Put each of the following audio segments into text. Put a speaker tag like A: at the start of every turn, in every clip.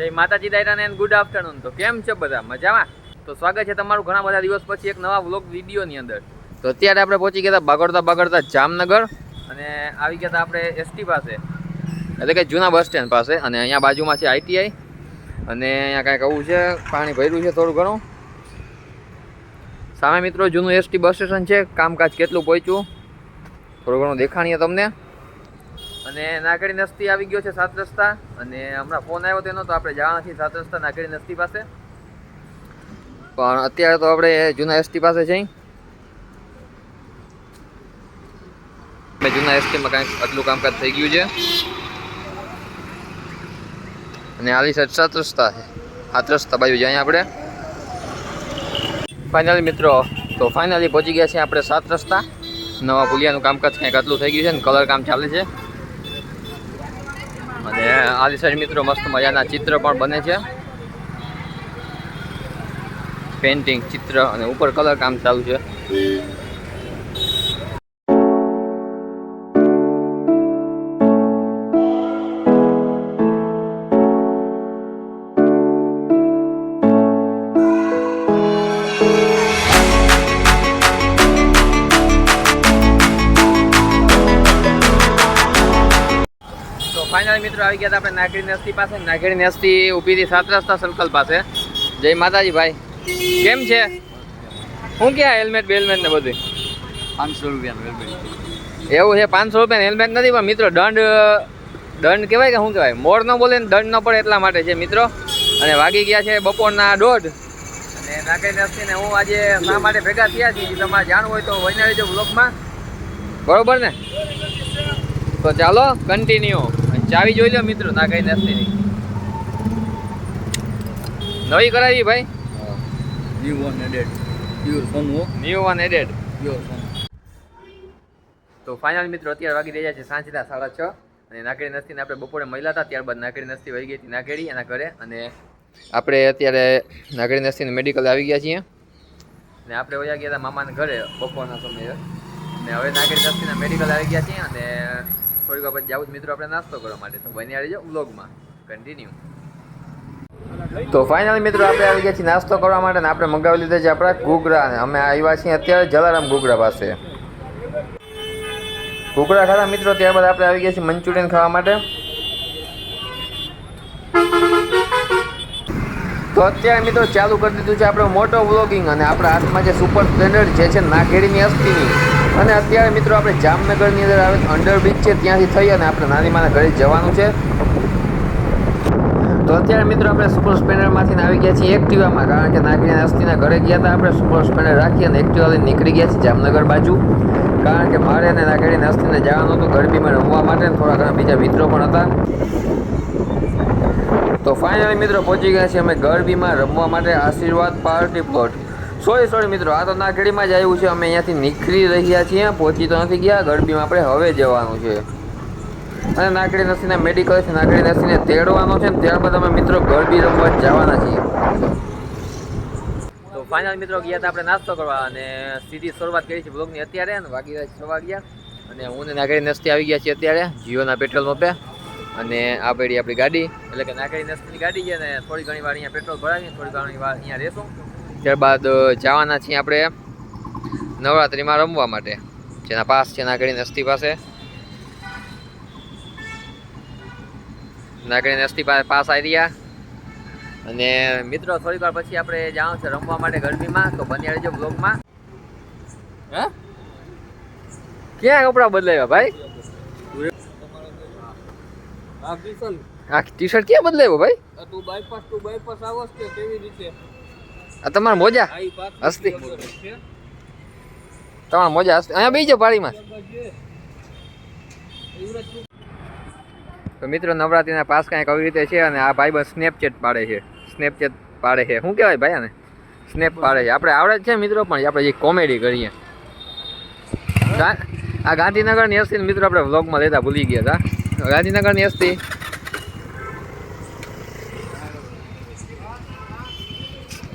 A: જય માતાજી દાયરાને good afternoon તો કેમ છે બધા? મજામાં? તો સ્વાગત છે તમારું ઘણા બધા દિવસ પછી એક નવા વ્લોગ વિડીયોની અંદર. તો અત્યારે આપણે પહોંચી ગયા હતા બગડતા બગડતા જામનગર અને આવી ગયા હતા આપણે એસટી પાસે. એટલે કે જૂના બસ સ્ટેન્ડ પાસે અને અહીંયા બાજુમાં છે આઈટીઆઈ અને અહીંયા કાંઈક આવું છે, પાણી ભર્યું છે થોડું ઘણું. સામે મિત્રો જૂનું એસટી બસ સ્ટેશન છે, કામકાજ કેટલું પહોંચ્યું? થોડું ઘણું દેખાણીએ તમને. અને નાગડી નસ્તી આવી ગયો છે સાત રસ્તા અને હમણાં ફોન આવ્યો તેનો તો આપણે જવાના છીએ સાત રસ્તા નાગરી નસ્તી પાસે. પણ અત્યારે તો આપણે જૂના એસટી પાસે જઈ. જૂના એસટીમાં કાંઈક આટલું કામકાજ થઈ ગયું છે. અને આલી સાઈડ સાત રસ્તા સાત રસ્તા બાજુ જઈએ આપણે. ફાઇનલી મિત્રો, તો ફાઇનલી પહોંચી ગયા છીએ આપણે સાત રસ્તા. નવા પુલિયાનું કામકાજ કંઈક આટલું થઈ ગયું છે ને કલર કામ ચાલે છે. અને મિત્રો મસ્ત મજાના ચિત્ર પણ બને છે. પેન્ટિંગ ચિત્ર અને ઉપર કલર કામ ચાલુ છે. ફાઇનલી મિત્રો આવી ગયા હતા આપણે નાગરી નેસ્તી પાસે. નાગરી નેસ્તી ઊભી હતી સાત રસ્તા સર્કલ પાસે. જય માતાજી ભાઈ. કેમ છે? શું ક્યાં હેલ્મેટ બેલમેટ ને બધું
B: પાંચસો રૂપિયાનું
A: એવું છે પાંચસો રૂપિયા હેલ્મેટ નથી પણ મિત્રો દંડ દંડ કહેવાય કે શું કહેવાય? મોર ન બોલે ને દંડ ન પડે એટલા માટે છે મિત્રો. અને વાગી ગયા છે બપોરના દોઢ. અને નાગરી નેસ્તી ને હું આજે શા માટે ભેગા થયા છીએ તમારે જાણવું હોય તો વહીને રહેજો બ્લોગમાં બરોબર ને? તો ચાલો કન્ટિન્યુ ચાવી જોઈ લો મિત્રો નાગરી નેસ્તીની નવી કરાવી ભાઈ?
B: ન્યુ વન એડેડ પ્યોર સોનું
A: ન્યુ વન એડેડ તો ફાઇનલ મિત્રો અત્યારે વાગી રહ્યા છે સાંજના સાડા છ. અને નાકેડી નસ્તીને આપણે બપોરે મળ્યા હતા ત્યારબાદ નાકેડી નસ્તી વહી ગઈ હતી નાકેડી એના ઘરે. અને આપણે અત્યારે નાકેડી નસ્તીને મેડિકલ આવી ગયા છીએ. અને આપણે વયા ગયા હતા મામાના ઘરે બપોરના સમયે. અને હવે નાકેડી નસ્તીના મેડિકલ આવી ગયા છીએ અને થોડીક વાર પછી જાવું મિત્રો, આપણે નાસ્તો કરવા માટે. તો બની આવી જાઓ વ્લોગમાં. કન્ટિન્યુ તો ફાઇનલી મિત્રો, આપણે આવી ગયા છીએ નાસ્તો કરવા માટે આપણે મંગાવી લીધા છે આપણા ઘૂઘરા અમે આવ્યા છીએ અત્યારે જલારામ ઘૂઘરા પાસે. ઘૂઘરા ખાધા, મિત્રો, ત્યારબાદ આપણે આવી ગયા છીએ મંચુરિયન ખાવા માટે. તો અત્યારે, મિત્રો, ચાલુ કરી દીધું છે આપણે મોટો વ્લોગિંગ અને આપણા હાથમાં જે સુપર સ્પ્લેન્ડર જે છે નાગેડીની અસ્થિની. અને અત્યારે મિત્રો આપણે જામનગરની અંદર આવે અંડરબ્રિજ છે, ત્યાંથી થઈ અને આપણે નાની માના ઘરે જવાનું છે. તો અત્યારે મિત્રો આપણે સુપર સ્પ્લેન્ડરમાંથી આવી ગયા છીએ એક્ટિવામાં, કારણ કે નાગરીના અસ્થિના ઘરે ગયા હતા આપણે સુપર સ્પ્લેન્ડર રાખી અને એક્ટિવાથી નીકળી ગયા છીએ જામનગર બાજુ. કારણ કે મારે અને નાગરીના અસ્થિને જવાનું હતું ગરબીમાં રમવા માટે થોડા ઘણા બીજા મિત્રો પણ હતા. તો ફાઇનલી મિત્રો પહોંચી ગયા છીએ અમે ગરબીમાં રમવા માટે આશીર્વાદ પાર્ટી પ્લોટ સોરી સોરી મિત્રો, આ તો નાગડીમાં જ આવ્યું છે. અમે અહીંયાથી નીકળી રહ્યા છીએ, પહોંચી તો નથી ગયા, ગરબીમાં આપણે હવે જવાનું છે. અને નાગડી નસીને મેડિકલ છે, નાગડી નસીને તેડવાનો છે ને ત્યારબાદ અમે મિત્રો ગરબી રમવા જવાના છીએ. તો ફાઇનલ મિત્રો ગયા હતા આપણે નાસ્તો કરવા અને સીધી શરૂઆત કરી છે બ્લોગની અત્યારે અને વાગી છે વાગ્યા. અને હું ને નાગડી નસ્તી આવી ગયા છીએ અત્યારે, જીઓના પેટ્રોલ પંપે. અને આ પડી આપણી ગાડી, એટલે કે નાગડી નસ્તીની ગાડી છે ને થોડી ઘણી વાર અહીંયા પેટ્રોલ ભરાવીને થોડી ઘણી વાર અહીંયા રહેશું. ત્યારબાદ જવાના છીએ આપણે નવરાત્રિમાં રમવા માટે. જેના પાસ છે નાગરી નસ્તી પાસે. નાગરી અસ્થિ પાસે પાસ આવી રહ્યા. અને મિત્રો થોડીક વાર પછી આપણે જવાનું છે રમવા માટે ગરમીમાં તો બની રહેજો બ્લોગમાં હે? ક્યાં કપડાં બદલાવ્યા ભાઈ?
B: આ
A: ટી શર્ટ ક્યાં બદલાવ્યો ભાઈ?
B: તું બાયપાસ તું બાયપાસ આવસ કે કેવી રીતે?
A: આ તમારા મોજા?
B: અસ્તી
A: હસ્તી. તમારા મોજા હશે અહીંયા બીજો પાડીમાં તો મિત્રો નવરાત્રીના પાસ કાંઈક આવી રીતે છે અને આ ભાઈ બસ સ્નેપચેટ પાડે છે. સ્નેપચેટ પાડે છે. શું કહેવાય ભાઈ આને? સ્નેપ પાડે છે. આપણે આવડે જ છે મિત્રો પણ આપણે જે કોમેડી કરીએ. આ ગાંધીનગરની હસ્તી મિત્રો આપણે વ્લોગમાં લેતા ભૂલી ગયા હતા. ગાંધીનગરની હસ્તી.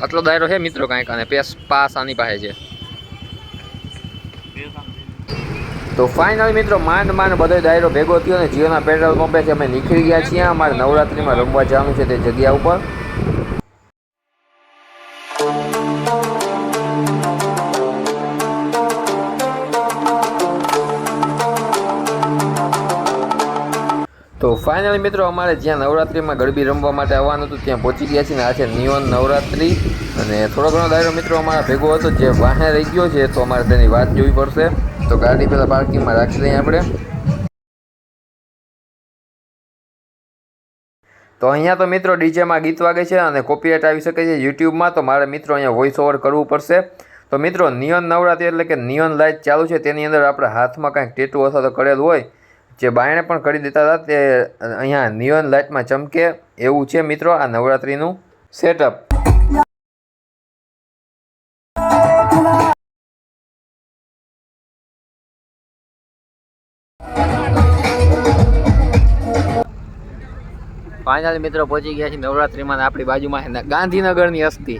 A: આટલો દાયરો છે મિત્રો કાંઈક, અને પેસ પાસ આની પાસે છે. તો ફાઇનલ મિત્રો, માંડ માંડ બધો દાયરો ભેગો થયો અને જીઓના પેટ્રોલ પંપેથી અમે નીકળી ગયા છીએ. અમારે નવરાત્રિમાં રમવા જવાનું છે તે જગ્યા ઉપર. તો ફાઇનલી મિત્રો, અમારે જ્યાં નવરાત્રિમાં ગરબી રમવા માટે આવવાનું હતું, ત્યાં પહોંચી ગયા છીએ ને આ છે નિયોન નવરાત્રિ. અને થોડો ઘણો દાયરો મિત્રો અમારા ભેગો હતો, જે વાહે રહી ગયો છે, તો અમારે તેની વાત જોવી પડશે. તો ગાડી પહેલાં પાર્કિંગમાં રાખી દઈએ આપણે. તો અહીંયા તો મિત્રો ડીજેમાં ગીત વાગે છે અને કોપીરાઇટ આવી શકે છે યુટ્યુબમાં, તો મારે મિત્રો અહીંયા વોઇસ ઓવર કરવું પડશે. તો મિત્રો, નિયોન નવરાત્રિ એટલે કે નિયોન લાઇટ ચાલુ છે, તેની અંદર આપણે હાથમાં કાંઈક ટેટુ અથવા તો કરેલું હોય જે બાયણે પણ કરી દેતા હતા, તે અહીંયા નિયોન લાઇટમાં ચમકે, એવું છે મિત્રો આ નવરાત્રિનું સેટઅપ ફાઇનલ મિત્રો પહોંચી ગયા છે નવરાત્રિમાં આપણી બાજુમાં ગાંધીનગરની અસ્તી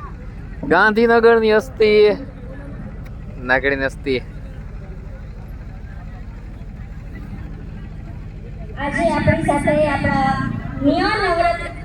A: ગાંધીનગરની અસ્થિ નાગડીની અસ્તી
C: આજે આપણી સાથે આપણા નિયો નવરાત્રી